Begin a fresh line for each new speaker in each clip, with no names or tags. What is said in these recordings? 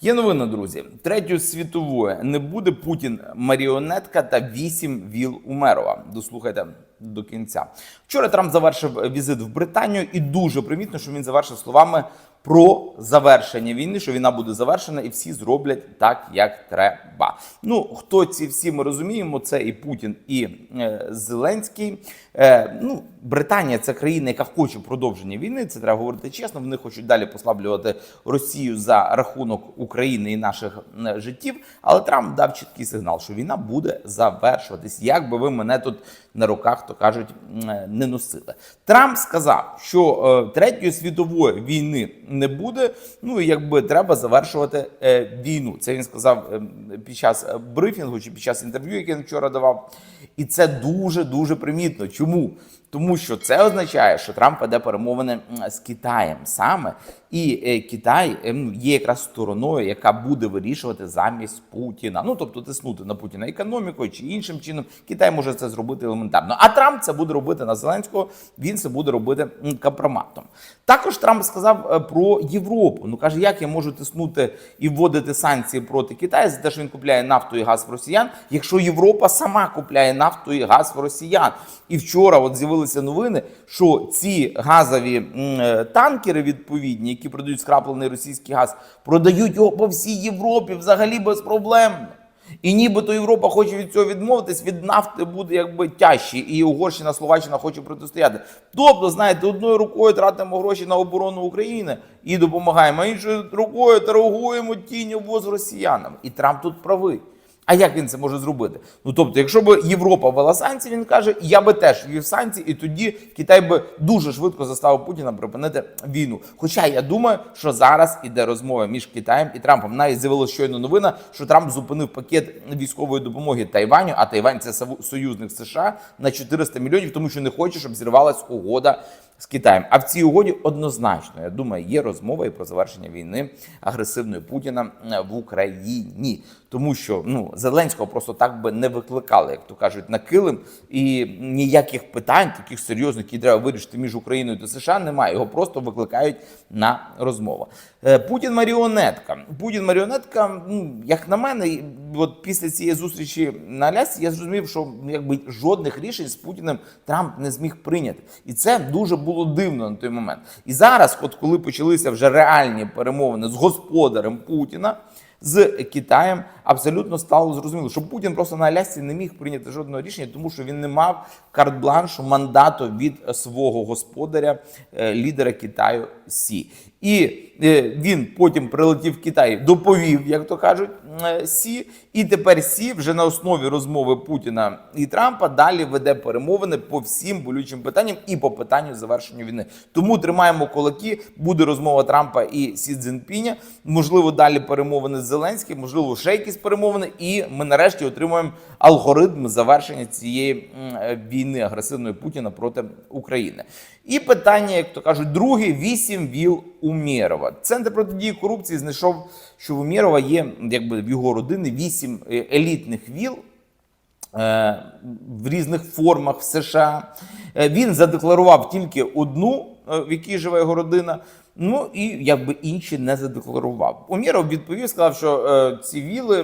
Є новина, друзі. Третьою світової не буде Путін маріонетка та вісім віл Умерова. Дослухайте до кінця. Вчора Трамп завершив візит в Британію, і дуже примітно, що він завершив словами про завершення війни, що війна буде завершена, і всі зроблять так, як треба. Ну хто ці всі ми розуміємо? Це і Путін, і е, Зеленський. Е, ну, Британія це країна, яка хоче продовження війни. Це треба говорити чесно. Вони хочуть далі послаблювати Росію за рахунок України і наших е, життів. Але Трамп дав чіткий сигнал, що війна буде завершуватись. Як би ви мене тут на руках, то кажуть, е, не носили. Трамп сказав, що е, третьої світової війни не буде. Ну і якби треба завершувати е, війну. Це він сказав е, під час е, брифінгу чи під час інтерв'ю, яке він вчора давав. І це дуже дуже примітно. Чому? Тому що це означає, що Трамп веде перемовини з Китаєм саме, і Китай ну, є якраз стороною, яка буде вирішувати замість Путіна. Ну тобто тиснути на Путіна економікою чи іншим чином. Китай може це зробити елементарно. А Трамп це буде робити на Зеленського. Він це буде робити компроматом. Також Трамп сказав е, про Європу. Ну каже, як я можу тиснути і вводити санкції проти Китаю за те, що він купляє нафту і газ в росіян, якщо Європа сама купляє нафту і газ в росіян. І вчора от з'явилися новини, що ці газові е, танкери відповідні, які продають скраплений російський газ, продають його по всій Європі взагалі безпроблемно. І нібито Європа хоче від цього відмовитись, від нафти буде якби тяжче, і Угорщина, Словаччина хоче протистояти. Тобто, знаєте, одною рукою тратимо гроші на оборону України і допомагаємо, а іншою рукою торгуємо тінь обоз росіянам. І Трамп тут правий. А як він це може зробити? Ну тобто, якщо б Європа ввела санкції, він каже, я би теж ввів санкції, і тоді Китай би дуже швидко заставив Путіна припинити війну. Хоча я думаю, що зараз іде розмова між Китаєм і Трампом. Навіть з'явилася щойно новина, що Трамп зупинив пакет військової допомоги Тайваню, а Тайвань це союзник США на 400 мільйонів, тому що не хоче, щоб зірвалась угода з Китаєм. А в цій угоді однозначно, я думаю, є розмова і про завершення війни агресивної Путіна е, в Україні, тому що ну Зеленського просто так би не викликали, як то кажуть, на килим, і ніяких питань, таких серйозних, які треба вирішити між Україною та США, немає. Його просто викликають на розмову. Е, Путін маріонетка. Путін маріонетка. Ну як на мене, от після цієї зустрічі на Алясці я зрозумів, що ну, якби жодних рішень з Путіним Трамп не зміг прийняти, і це дуже було дивно на той момент. І зараз, от коли почалися вже реальні перемовини з господарем Путіна. З Китаєм абсолютно стало зрозуміло, що Путін просто на Алясці не міг прийняти жодного рішення, тому що він не мав карт-бланшу мандату від свого господаря, е, лідера Китаю Сі. І е, він потім прилетів в Китай, доповів, як то кажуть, е, Сі. І тепер Сі вже на основі розмови Путіна і Трампа далі веде перемовини по всім болючим питанням і по питанню завершення війни. Тому тримаємо кулаки. Буде розмова Трампа і Сі Цзіньпіня. Можливо, далі перемовини з Зеленським, можливо, ще якісь перемовини. І ми нарешті отримуємо алгоритм завершення цієї е, війни агресивної Путіна проти України. І питання, як то кажуть, друге вісім віл Умєрова. Центр протидії корупції знайшов, що в Умєрова є якби в його родини вісім е, елітних віл. е, В різних формах в США Е, він задекларував тільки одну, в якій живе його родина. Ну і якби інші не задекларував. Умєров відповів, сказав, що ці віли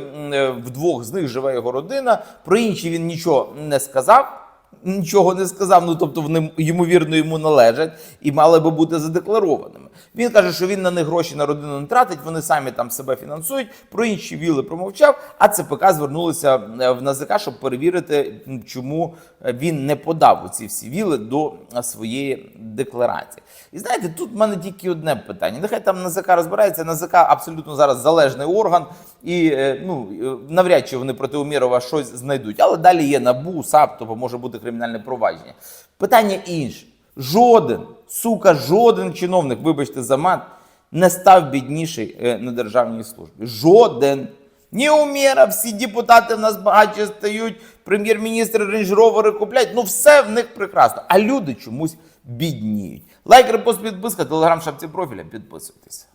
в двох з них живе його родина. Про інші він нічого не сказав. Нічого не сказав, ну тобто вони ймовірно йому належать і мали би бути задекларованими. Він каже, що він на них гроші на родину не тратить, вони самі там себе фінансують. Про інші віли промовчав. А ЦПК звернулися е, в НАЗК, щоб перевірити, чому е, він не подав ці всі віли до е, своєї декларації. І знаєте, тут в мене тільки одне питання. Нехай там НАЗК розбирається. НАЗК абсолютно зараз залежний орган, і ну навряд чи вони проти Умірова щось знайдуть. Але далі є НАБУ, САП, тобто може бути кримінальне провадження. Питання інше. Жоден, сука, жоден чиновник, вибачте за мат, не став бідніший е, на державній службі. Жоден. Ні Умєра, всі депутати в нас багатші стають, прем'єр-міністри рейндж-ровери купляють. Ну все в них прекрасно. А люди чомусь бідніють. Лайк, репост, підписка, телеграм, шапці профіля. Підписуйтесь.